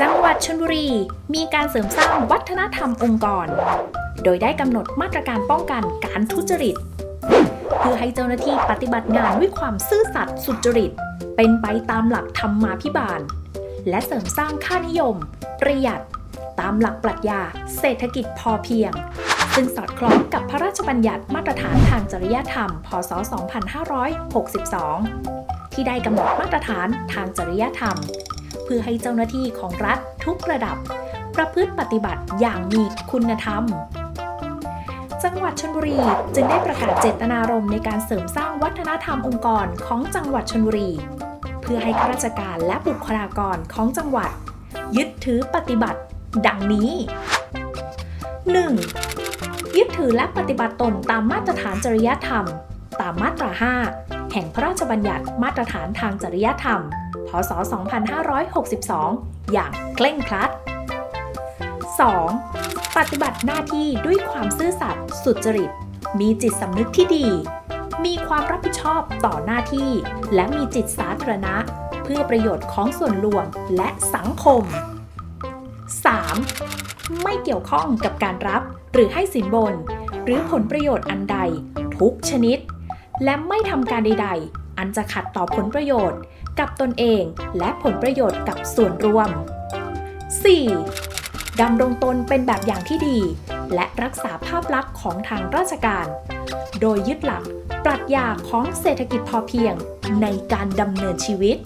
จังหวัดชลบุรี มีการเสริมสร้างวัฒนธรรมองค์กร โดยได้กำหนดมาตรการป้องกันการทุจริต เพื่อให้เจ้าหน้าที่ปฏิบัติงานด้วยความซื่อสัตย์สุจริต เป็นไปตามหลักธรรมมาภิบาล และเสริมสร้างค่านิยม ประหยัด ตามหลักปรัชญา เศรษฐกิจพอเพียง ซึ่งสอดคล้องกับพระราชบัญญัติมาตรฐานทางจริยธรรม พศ 2562 ที่ได้กำหนดมาตรฐานทางจริยธรรม พื่อให้เจ้าหน้าที่ของรัฐทุกระดับ ประพฤติปฏิบัติอย่างมีคุณธรรม จังหวัดชลบุรีจึงได้ประกาศเจตนารมณ์ในการเสริมสร้างวัฒนธรรมองค์กรของจังหวัดชลบุรี เพื่อให้ข้าราชการและบุคลากรของจังหวัด ยึดถือปฏิบัติ ดังนี้ 1. ยึดถือและปฏิบัติตนตามมาตรฐานจริยธรรม ตามมาตรา 5 แห่งพระราชบัญญัติมาตรฐานทางจริยธรรม พศ 2562 อย่างเคร่งครัด 2. ปฏิบัติหน้าที่ด้วยความซื่อสัตย์สุจริต มีจิตสำนึกที่ดี มีความรับผิดชอบต่อหน้าที่ และมีจิตสาธารณะ เพื่อประโยชน์ของส่วนรวมและสังคม 3. ไม่เกี่ยวข้องกับการรับหรือให้สินบน หรือผลประโยชน์อันใด ทุกชนิด และไม่ทำการใด ๆ อันจะขัดต่อผลประโยชน์ กับตนเองและผลประโยชน์กับส่วนรวม 4. ดำรงตนเป็นแบบอย่างที่ดี และรักษาภาพลักษณ์ของทางราชการ โดยยึดหลัก ปรัชญาของเศรษฐกิจพอเพียงในการดำเนินชีวิต